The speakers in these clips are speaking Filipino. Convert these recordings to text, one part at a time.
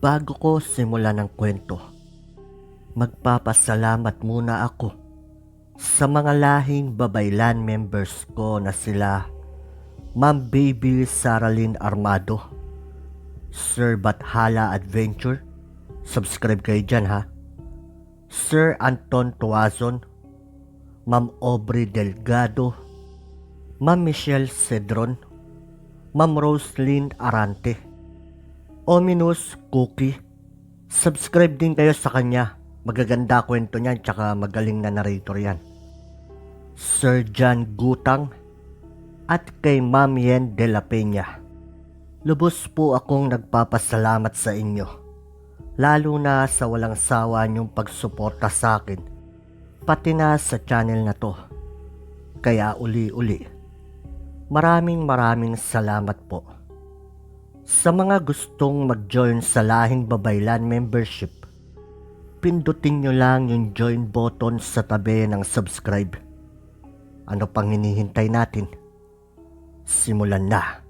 Bago ko simulan ng kwento, magpapasalamat muna ako sa mga lahing babaylan members ko na sila Ma'am Baby Saralyn Armado, Sir Bathala Adventure, subscribe kayo dyan ha, Sir Anton Tuazon, Ma'am Aubrey Delgado, Ma'am Michelle Cedron, Ma'am Roslyn Arante, Ominous Cookie. Subscribe din kayo sa kanya. Magaganda kwento niyan tsaka magaling na narrator yan. Sir John Gutang at kay Ma'am Yen de la Peña. Lubos po akong nagpapasalamat sa inyo. Lalo na sa walang sawa niyong pagsuporta sa akin. Pati na sa channel na to. Kaya uli-uli. Maraming maraming salamat po. Sa mga gustong mag-join sa Lahing Babaylan membership, pindutin nyo lang yung join button sa tabi ng subscribe. Ano pang hinihintay natin? Simulan na.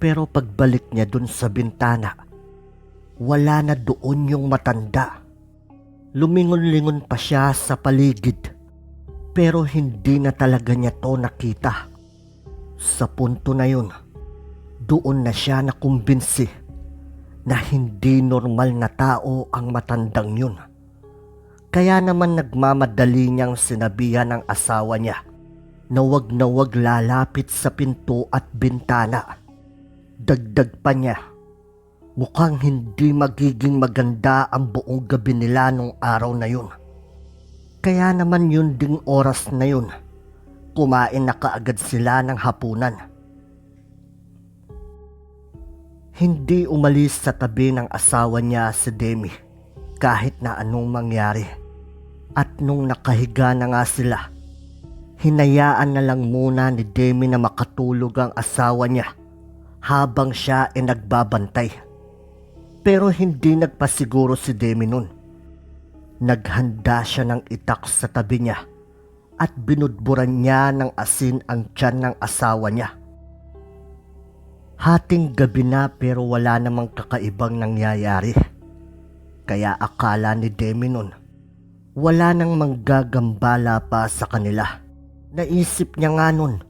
Pero pagbalik niya dun sa bintana, wala na doon yung matanda. Lumingon-lingon pa siya sa paligid, pero hindi na talaga niya to nakita. Sa punto na yun, doon na siya nakumbinsi na hindi normal na tao ang matandang yun. Kaya naman nagmamadali niyang sinabihan ng asawa niya na wag na wag lalapit sa pinto at bintana. Dagdag pa niya, mukhang hindi magiging maganda ang buong gabi nila nung araw na yun. Kaya naman yun ding oras na yun, kumain na kaagad sila ng hapunan. Hindi umalis sa tabi ng asawa niya si Demi kahit na anong mangyari. At nung nakahiga na nga sila, hinayaan na lang muna ni Demi na makatulog ang asawa niya habang siya ay nagbabantay. Pero hindi nagpasiguro si Demi nun. Naghanda siya ng itak sa tabi niya at binudburan niya ng asin ang tiyan ng asawa niya. Hating gabi na pero wala namang kakaibang nangyayari. Kaya akala ni Demi nun, wala nang manggagambala pa sa kanila. Naisip niya nga nun,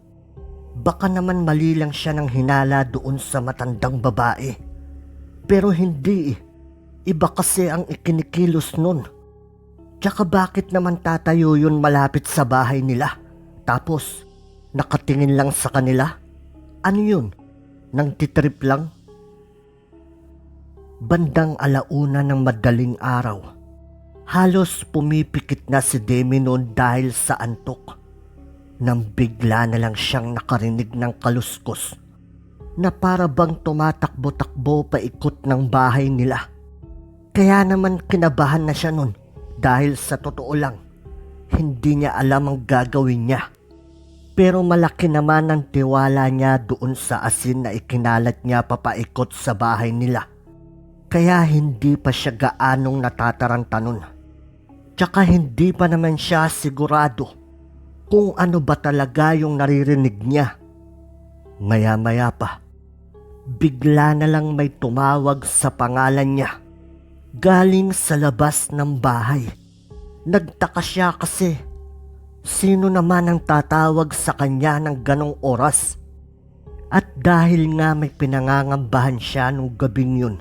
baka naman mali lang siya ng hinala doon sa matandang babae. Pero hindi eh. Iba kasi ang ikinikilos nun. Tsaka bakit naman tatayo yun malapit sa bahay nila? Tapos, nakatingin lang sa kanila? Ano yun? Nang titrip lang? Bandang alauna ng madaling araw. Halos pumipikit na si Demi noon dahil sa antok. Nang bigla na lang siyang nakarinig ng kaluskos na para bang tumatakbo-takbo paikot ng bahay nila. Kaya naman kinabahan na siya nun dahil sa totoo lang, hindi niya alam ang gagawin niya. Pero malaki naman ang tiwala niya doon sa asin na ikinalat niya papaikot sa bahay nila. Kaya hindi pa siya gaanong natataranta nun. Tsaka hindi pa naman siya sigurado kung ano ba talaga yung naririnig niya. Maya-maya pa, bigla na lang may tumawag sa pangalan niya. Galing sa labas ng bahay. Nagtaka siya kasi sino naman ang tatawag sa kanya ng ganong oras. At dahil nga may pinangangambahan siya nung gabing yun,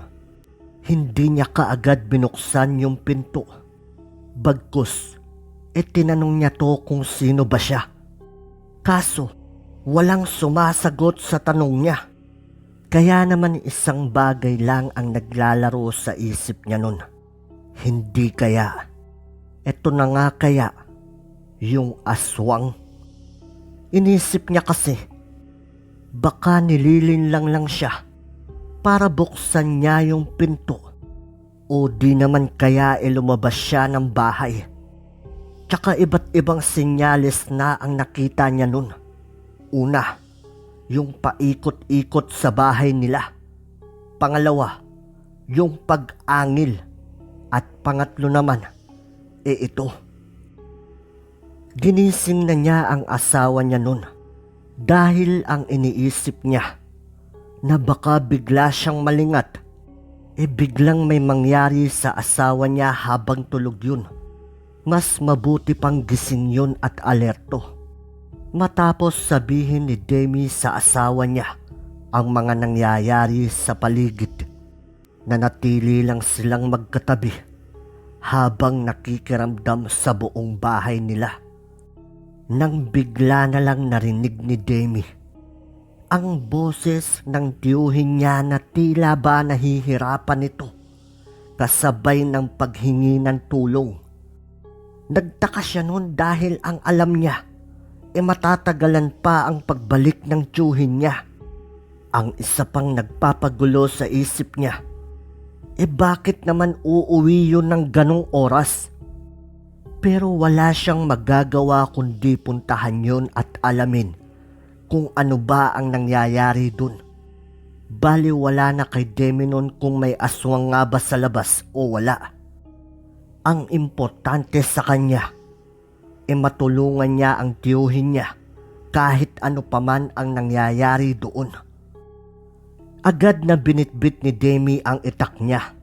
hindi niya kaagad binuksan yung pinto. Bagkus, e tinanong niya to kung sino ba siya. Kaso, walang sumasagot sa tanong niya. Kaya naman isang bagay lang ang naglalaro sa isip niya nun. Hindi kaya. Ito na nga kaya. Yung aswang. Inisip niya kasi. Baka nililin lang lang siya. Para buksan niya yung pinto. O di naman kaya e lumabas siya ng bahay. Tsaka iba't ibang senyales na ang nakita niya nun. Una, yung paikot-ikot sa bahay nila. Pangalawa, yung pag-angil. At pangatlo naman, e ito. Ginising na niya ang asawa niya nun dahil ang iniisip niya, na baka bigla siyang malingat e biglang may mangyari sa asawa niya habang tulog yun. Mas mabuti pang gising yun at alerto. Matapos sabihin ni Demi sa asawa niya ang mga nangyayari sa paligid. Nanatili lang silang magkatabi habang nakikiramdam sa buong bahay nila. Nang bigla na lang narinig ni Demi ang boses ng tiyuhin niya na tila ba nahihirapan nito kasabay ng paghingi ng tulong. Nagtaka siya noon dahil ang alam niya e matatagalan pa ang pagbalik ng tiyuhin niya. Ang isa pang nagpapagulo sa isip niya, e bakit naman uuwi yun ng ganong oras? Pero wala siyang magagawa kundi puntahan yun at alamin kung ano ba ang nangyayari dun. Bali wala na kay Deminon kung may aswang nga ba sa labas o wala. Ang importante sa kanya, e matulungan niya ang tiyuhin niya kahit ano paman ang nangyayari doon. Agad na binitbit ni Demi ang itak niya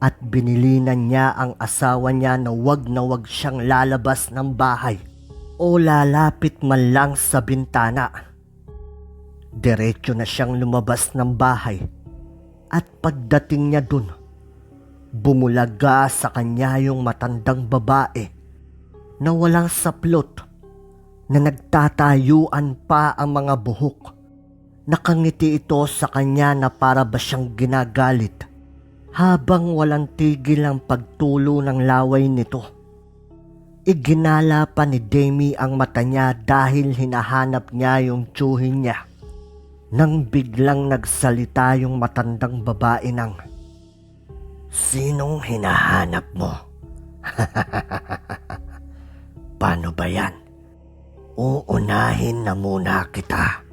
at binilinan niya ang asawa niya na wag na wag siyang lalabas ng bahay o lalapit man lang sa bintana. Diretso na siyang lumabas ng bahay at pagdating niya dun, bumulaga sa kanya yung matandang babae na walang saplot na nagtatayuan pa ang mga buhok. Nakangiti ito sa kanya na para ba siyang ginagalit habang walang tigil ang pagtulo ng laway nito. Iginala pa ni Demi ang mata niya dahil hinahanap niya yung tsuhin niya. Nang biglang nagsalita yung matandang babae ng, Sinong hinahanap mo? Paano ba yan? Uunahin na muna kita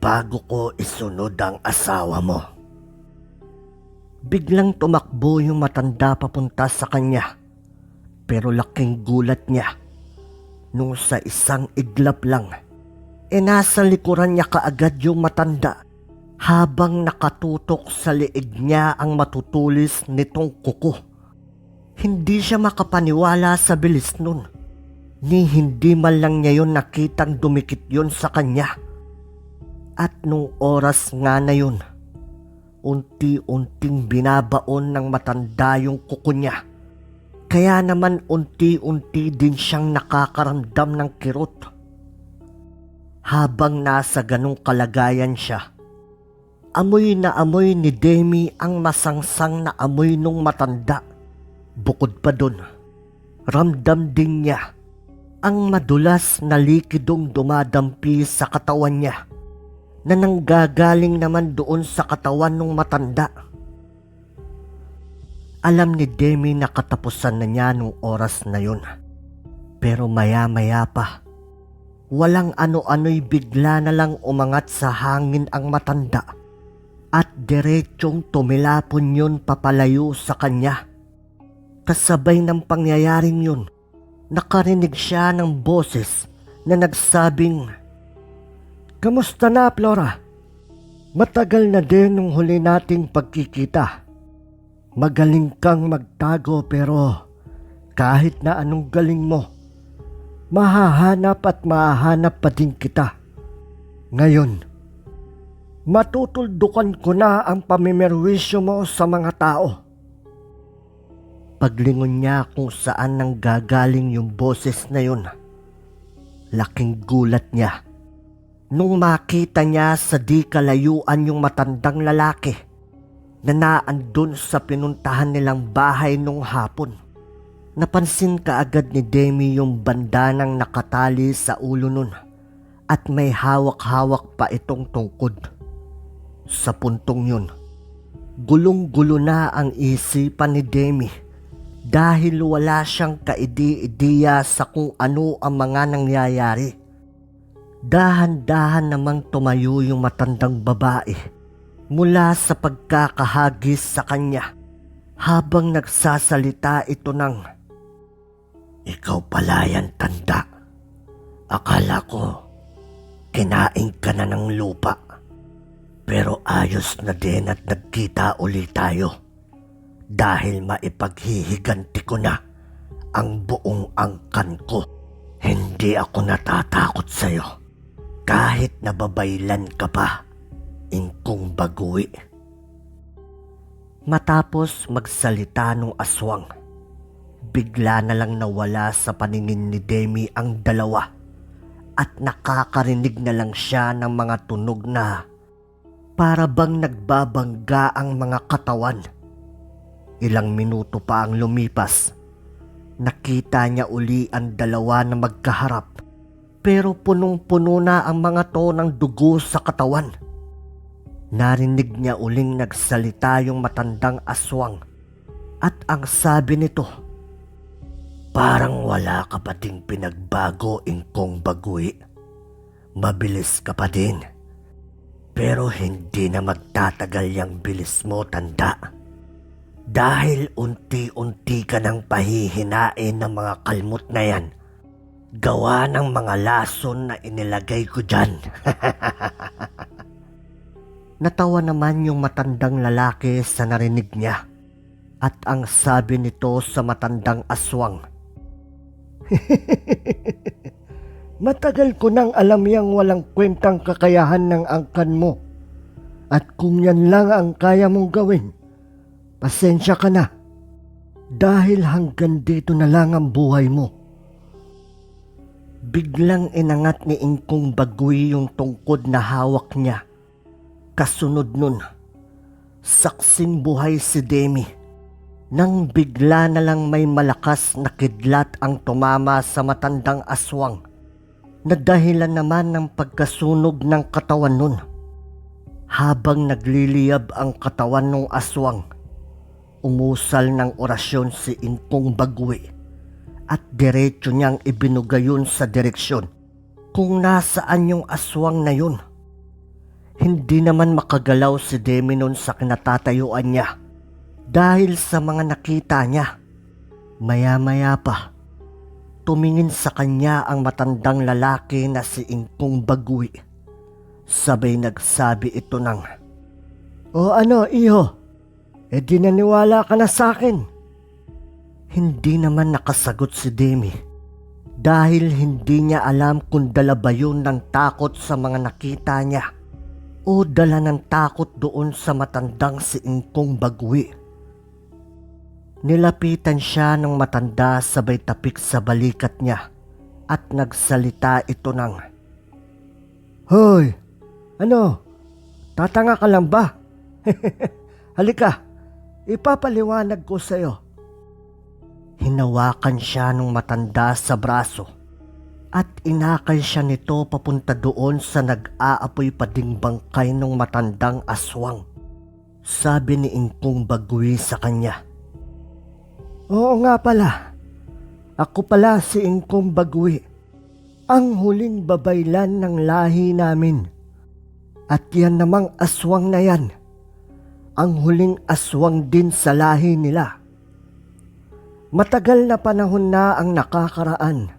bago ko isunod ang asawa mo. Biglang tumakbo yung matanda papunta sa kanya pero laking gulat niya nung sa isang iglap lang e nasa likuran niya kaagad yung matanda habang nakatutok sa liig niya ang matutulis nitong kuko. Hindi siya makapaniwala sa bilis nun. Ni hindi man lang niya yun nakitang dumikit yun sa kanya. At nung oras nga na yun, unti-unting binabaon ng matanda yung kuko niya. Kaya naman unti-unti din siyang nakakaramdam ng kirot. Habang nasa ganong kalagayan siya, amoy na amoy ni Demi ang masangsang na amoy nung matanda. Bukod pa dun, ramdam din niya ang madulas na likidong dumadampi sa katawan niya na nanggagaling naman doon sa katawan ng matanda. Alam ni Demi na katapusan na niya nung oras na yun. Pero maya-maya pa, walang ano-ano'y bigla na lang umangat sa hangin ang matanda at diretsong tumilapon yun papalayo sa kanya. Kasabay ng pangyayaring yun, nakarinig siya ng boses na nagsabing, Kamusta na, Flora? Matagal na din nung huli nating pagkikita. Magaling kang magtago pero kahit na anong galing mo, mahahanap at mahahanap pa din kita. Ngayon, matutuldukan ko na ang pamimerwisyo mo sa mga tao. Paglingon niya kung saan nang gagaling yung boses na yun, laking gulat niya. Nung makita niya sa di kalayuan yung matandang lalaki na naandun sa pinuntahan nilang bahay nung hapon. Napansin kaagad ni Demi yung bandanang nakatali sa ulo nun at may hawak-hawak pa itong tungkod. Sa puntong yun, gulong-gulo na ang isipan ni Demi dahil wala siyang kaidi-idiya sa kung ano ang mga nangyayari. Dahan-dahan namang tumayo yung matandang babae mula sa pagkakahagis sa kanya habang nagsasalita ito ng Ikaw pala yan tanda. Akala ko kinain ka na ng lupa. Pero ayos na din at nagkita uli tayo. Dahil maipaghihiganti ko na ang buong angkan ko. Hindi ako natatakot sa'yo. Kahit nababaylan ka pa, ingkong bagui. Matapos magsalita ng aswang, bigla na lang nawala sa paningin ni Demi ang dalawa at nakakarinig na lang siya ng mga tunog na para bang nagbabangga ang mga katawan. Ilang minuto pa ang lumipas. Nakita niya uli ang dalawa na magkaharap pero punong-puno na ang mga to ng dugo sa katawan. Narinig niya uling nagsalita yung matandang aswang at ang sabi nito, Parang wala ka pa ding pinagbago ingkong bagui. Mabilis ka pa din. Pero hindi na magtatagal yung bilis mo tanda. Dahil unti-unti ka nang pahihinain ng mga kalmot na yan. Gawa ng mga lason na inilagay ko dyan. Natawa naman yung matandang lalaki sa narinig niya. At ang sabi nito sa matandang aswang, Matagal ko nang alam yang walang kwentang kakayahan ng angkan mo. At kung yan lang ang kaya mong gawin, pasensya ka na. Dahil hanggang dito na lang ang buhay mo. Biglang inangat ni Ingkong Baguy yung tungkod na hawak niya. Kasunod nun, saksing buhay si Demi. Nang bigla na lang may malakas na kidlat ang tumama sa matandang aswang na dahilan naman ng pagkasunog ng katawan nun. Habang nagliliyab ang katawan ng aswang, umusal ng orasyon si Ingkong Bagwi at diretso niyang ibinugayon sa direksyon kung nasaan yung aswang na yun. Hindi naman makagalaw si Demi nun sa kinatatayuan niya dahil sa mga nakita niya. Maya-maya pa, tumingin sa kanya ang matandang lalaki na si Ingkong Bagui. Sabay nagsabi ito ng, O ano, iho? E di naniwala ka na sa akin. Hindi naman nakasagot si Demi dahil hindi niya alam kung dala ba yun ng takot sa mga nakita niya o dala ng takot doon sa matandang si Ingkong Bagui. Nilapitan siya ng matanda sabay tapik sa balikat niya at nagsalita ito ng Hoy! Ano? Tatanga ka lang ba? Halika, ipapaliwanag ko sa'yo. Hinawakan siya ng matanda sa braso at inakay siya nito papunta doon sa nag-aapoy pa ding bangkay ng matandang aswang. Sabi ni Ingkong Bagui sa kanya. Oo nga pala. Ako pala si Ingkong Bagui. Ang huling babaylan ng lahi namin. At yan namang aswang na yan. Ang huling aswang din sa lahi nila. Matagal na panahon na ang nakakaraan.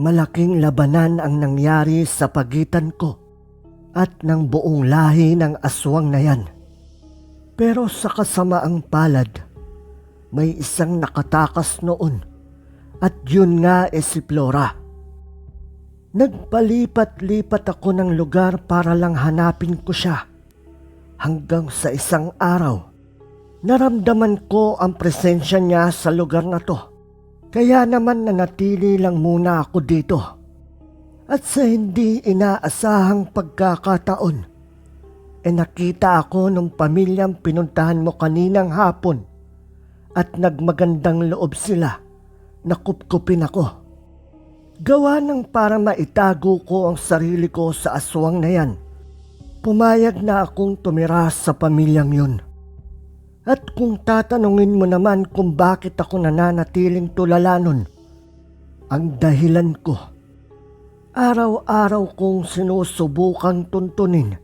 Malaking labanan ang nangyari sa pagitan ko at ng buong lahi ng aswang na yan. Pero sa kasamaang palad, may isang nakatakas noon at yun nga e si Flora. Nagpalipat-lipat ako ng lugar para lang hanapin ko siya. Hanggang sa isang araw, naramdaman ko ang presensya niya sa lugar na to. Kaya naman nanatili lang muna ako dito. At sa hindi inaasahang pagkakataon, e nakita ako ng pamilyang pinuntahan mo kaninang hapon at nagmagandang loob sila na kupkupin ako. Gawa ng para maitago ko ang sarili ko sa aswang na yan. Pumayag na akong tumira sa pamilyang yun. At kung tatanungin mo naman kung bakit ako nananatiling tulala nun, ang dahilan ko, araw-araw kong sinusubukang tuntunin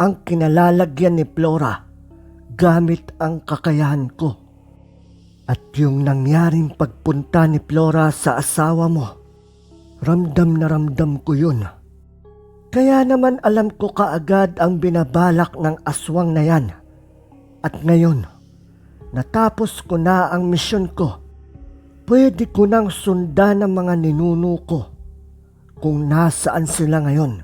ang kinalalagyan ni Flora gamit ang kakayahan ko. At yung nangyaring pagpunta ni Flora sa asawa mo, ramdam na ramdam ko yun. Kaya naman alam ko kaagad ang binabalak ng aswang na yan. At ngayon, natapos ko na ang misyon ko. Pwede ko nang sundan ang mga ninuno ko kung nasaan sila ngayon.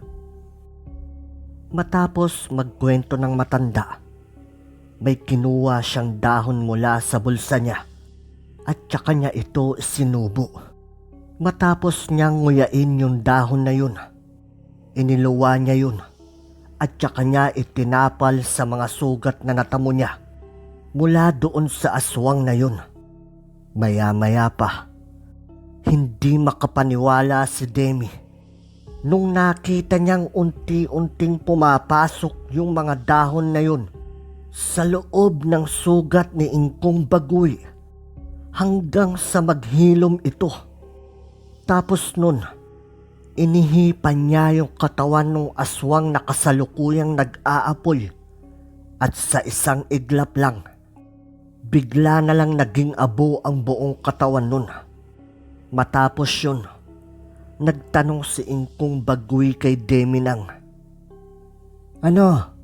Matapos magkwento ng matanda, may kinuha siyang dahon mula sa bulsa niya at tsaka niya ito sinubo. Matapos niyang nguyain yung dahon na yun, iniluwa niya yun at tsaka niya itinapal sa mga sugat na natamo niya mula doon sa aswang na yun. Maya-maya pa, hindi makapaniwala si Demi nung nakita niyang unti-unting pumapasok yung mga dahon na yun sa loob ng sugat ni Ingkong Baguy hanggang sa maghilom ito. Tapos nun, inihipan niya yung katawan ng aswang na kasalukuyang nag-aapoy at sa isang iglap lang, bigla na lang naging abo ang buong katawan nun. Matapos yun, nagtanong si Ingkong Baguy kay Deminang. Ano?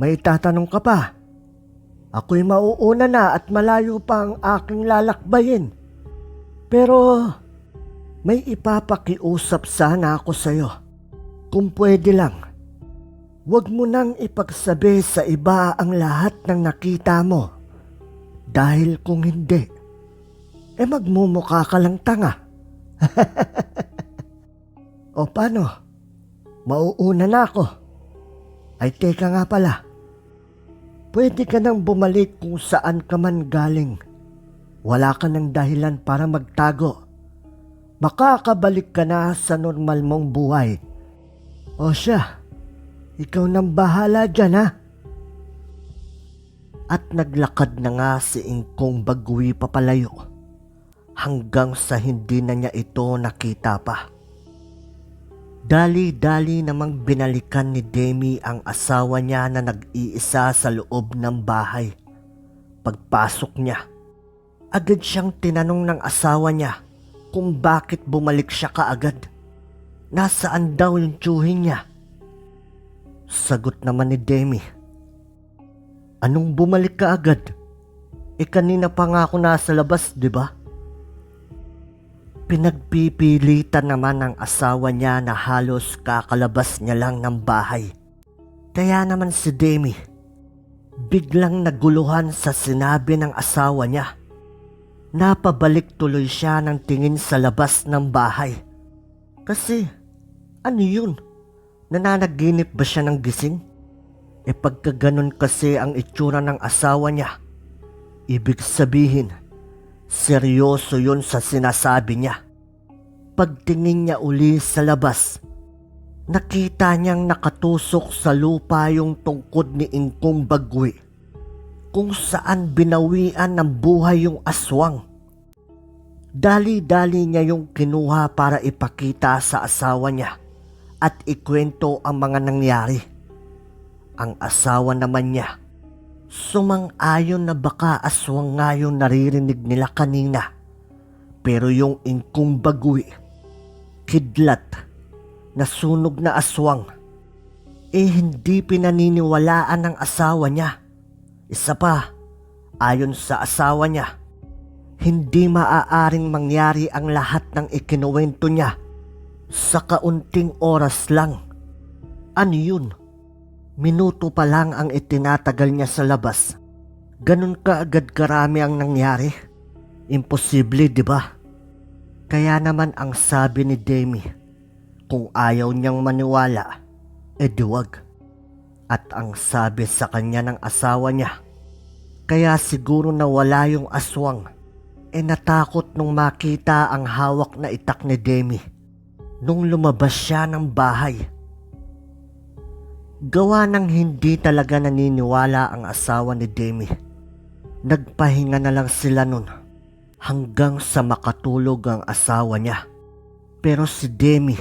May tatanong ka pa? Ako'y mauuna na at malayo pa ang aking lalakbayin. Pero may ipapakiusap sana ako sa'yo. Kung pwede lang, huwag mo nang ipagsabi sa iba ang lahat ng nakita mo. Dahil kung hindi, eh magmumukha ka lang tanga. o paano? Mauuna na ako. Ay teka nga pala. Pwede ka nang bumalik kung saan ka man galing. Wala ka ng dahilan para magtago. Makakabalik ka na sa normal mong buhay. O siya, ikaw nang bahala dyan ha. At naglakad na nga si Ingkong Bagwi papalayo hanggang sa hindi na niya ito nakita pa. Dali-dali namang binalikan ni Demi ang asawa niya na nag-iisa sa loob ng bahay. Pagpasok niya, agad siyang tinanong ng asawa niya kung bakit bumalik siya kaagad. Nasaan daw yung tsuhin niya? Sagot naman ni Demi. Anong bumalik ka agad? E kanina pa nga ako nasa labas, di ba? Pinagpipilitan naman ng asawa niya na halos kakalabas niya lang ng bahay. Kaya naman si Demi, biglang naguluhan sa sinabi ng asawa niya. Napabalik tuloy siya ng tingin sa labas ng bahay. Kasi, ano yun? Nananaginip ba siya ng gising? E pagka ganun kasi ang itsura ng asawa niya, ibig sabihin, seryoso yun sa sinasabi niya. Pagtingin niya uli sa labas, nakita niyang nakatusok sa lupa yung tungkod ni Ingkong Bagwi kung saan binawian ng buhay yung aswang. Dali-dali niya yung kinuha para ipakita sa asawa niya at ikwento ang mga nangyari. Ang asawa naman niya, sumang-ayon na baka aswang nga yung naririnig nila kanina. Pero yung ingkong bagwi, kidlat, nasunog na aswang, eh hindi pinaniniwalaan ng asawa niya. Isa pa, ayon sa asawa niya, hindi maaaring mangyari ang lahat ng ikinuwento niya sa kaunting oras lang. Ano yun? Minuto pa lang ang itinatagal niya sa labas. Ganun ka agad karami ang nangyari. Imposible, di ba? Kaya naman ang sabi ni Demi, kung ayaw niyang maniwala, eh duwag. At ang sabi sa kanya ng asawa niya, kaya siguro nawala yung aswang, eh natakot nung makita ang hawak na itak ni Demi nung lumabas siya ng bahay. Gawa ng hindi talaga naniniwala ang asawa ni Demi. Nagpahinga na lang sila nun hanggang sa makatulog ang asawa niya. Pero si Demi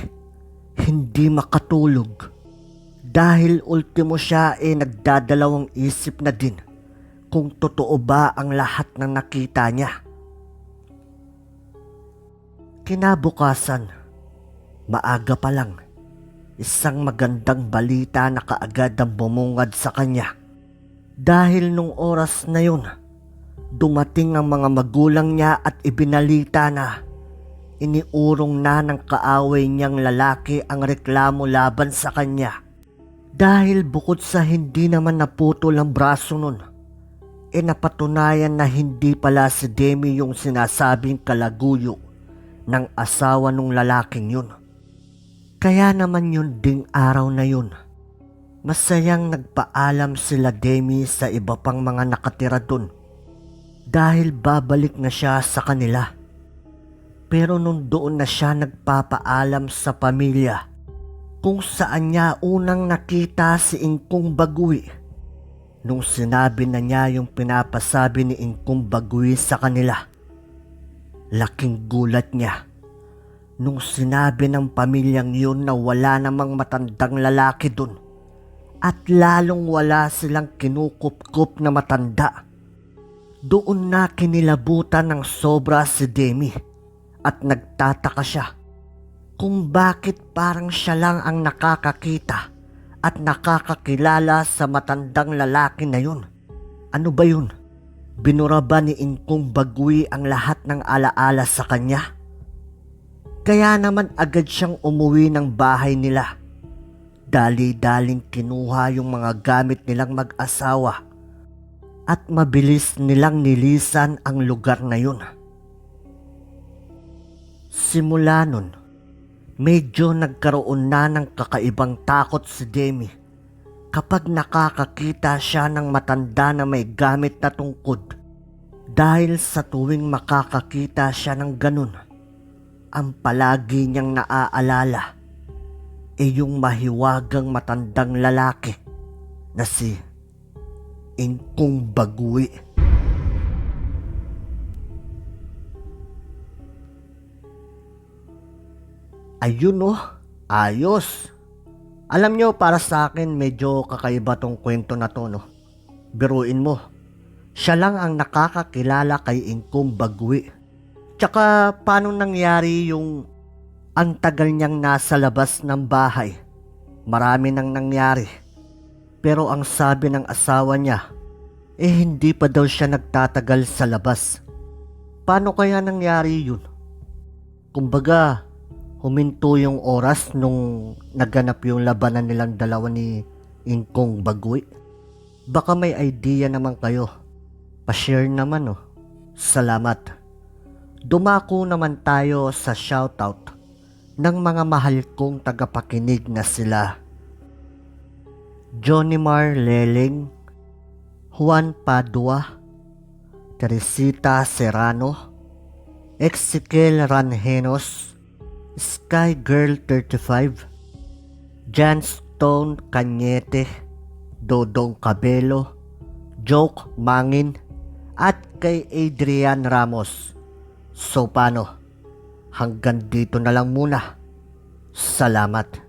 hindi makatulog dahil ultimo siya ay nagdadalawang isip na din kung totoo ba ang lahat ng nakita niya. Kinabukasan, maaga pa lang, isang magandang balita na kaagad ang bumungad sa kanya. Dahil nung oras na yun, dumating ang mga magulang niya at ibinalita na iniurong na ng kaaway niyang lalaki ang reklamo laban sa kanya. Dahil bukod sa hindi naman naputol ang braso nun, e napatunayan na hindi pala si Demi yung sinasabing kalaguyo ng asawa nung lalaking yun. Kaya naman yun ding araw na yun, masayang nagpaalam sila Demi sa iba pang mga nakatira dun dahil babalik na siya sa kanila. Pero nung doon na siya nagpapaalam sa pamilya kung saan niya unang nakita si Ingkong Bagui. Nung sinabi na niya yung pinapasabi ni Ingkong Bagui sa kanila. Laking gulat niya nung sinabi ng pamilyang yun na wala namang matandang lalaki dun at lalong wala silang kinukup-kup na matanda. Doon na kinilabutan ng sobra si Demi at nagtataka siya kung bakit parang siya lang ang nakakakita at nakakakilala sa matandang lalaki na yun. Ano ba yun? Binura ba ni Ingkong Bagui ang lahat ng alaala sa kanya? Kaya naman agad siyang umuwi ng bahay nila. Dali-daling kinuha yung mga gamit nilang mag-asawa at mabilis nilang nilisan ang lugar na yun. Simula nun, medyo nagkaroon na ng kakaibang takot si Demi kapag nakakakita siya ng matanda na may gamit na tungkod dahil sa tuwing makakakita siya ng ganun ang palagi niyang naaalala ay yung mahiwagang matandang lalaki na si Ingkong Bagui. Ayun oh, ayos. Alam nyo, para sa akin, medyo kakaiba tong kwento na to, no? Biruin mo, siya lang ang nakakakilala kay Ingkong Bagui. Tsaka, paano nangyari yung ang tagal niyang nasa labas ng bahay? Marami nang nangyari. Pero ang sabi ng asawa niya, eh hindi pa daw siya nagtatagal sa labas. Paano kaya nangyari yun? Kumbaga, huminto yung oras nung naganap yung labanan nilang dalawa ni Ingkong Bagui. Baka may idea naman kayo. Pa-share naman oh. Salamat. Dumako naman tayo sa shoutout ng mga mahal kong tagapakinig na sila. Johnny Mar Leling, Juan Padua, Teresita Serrano, Ezekiel Rangenos, Sky Girl 35, Jan Stone Cañete, Dodong Cabelo, Joke Mangin, at kay Adrian Ramos. So paano? Hanggang dito na lang muna. Salamat.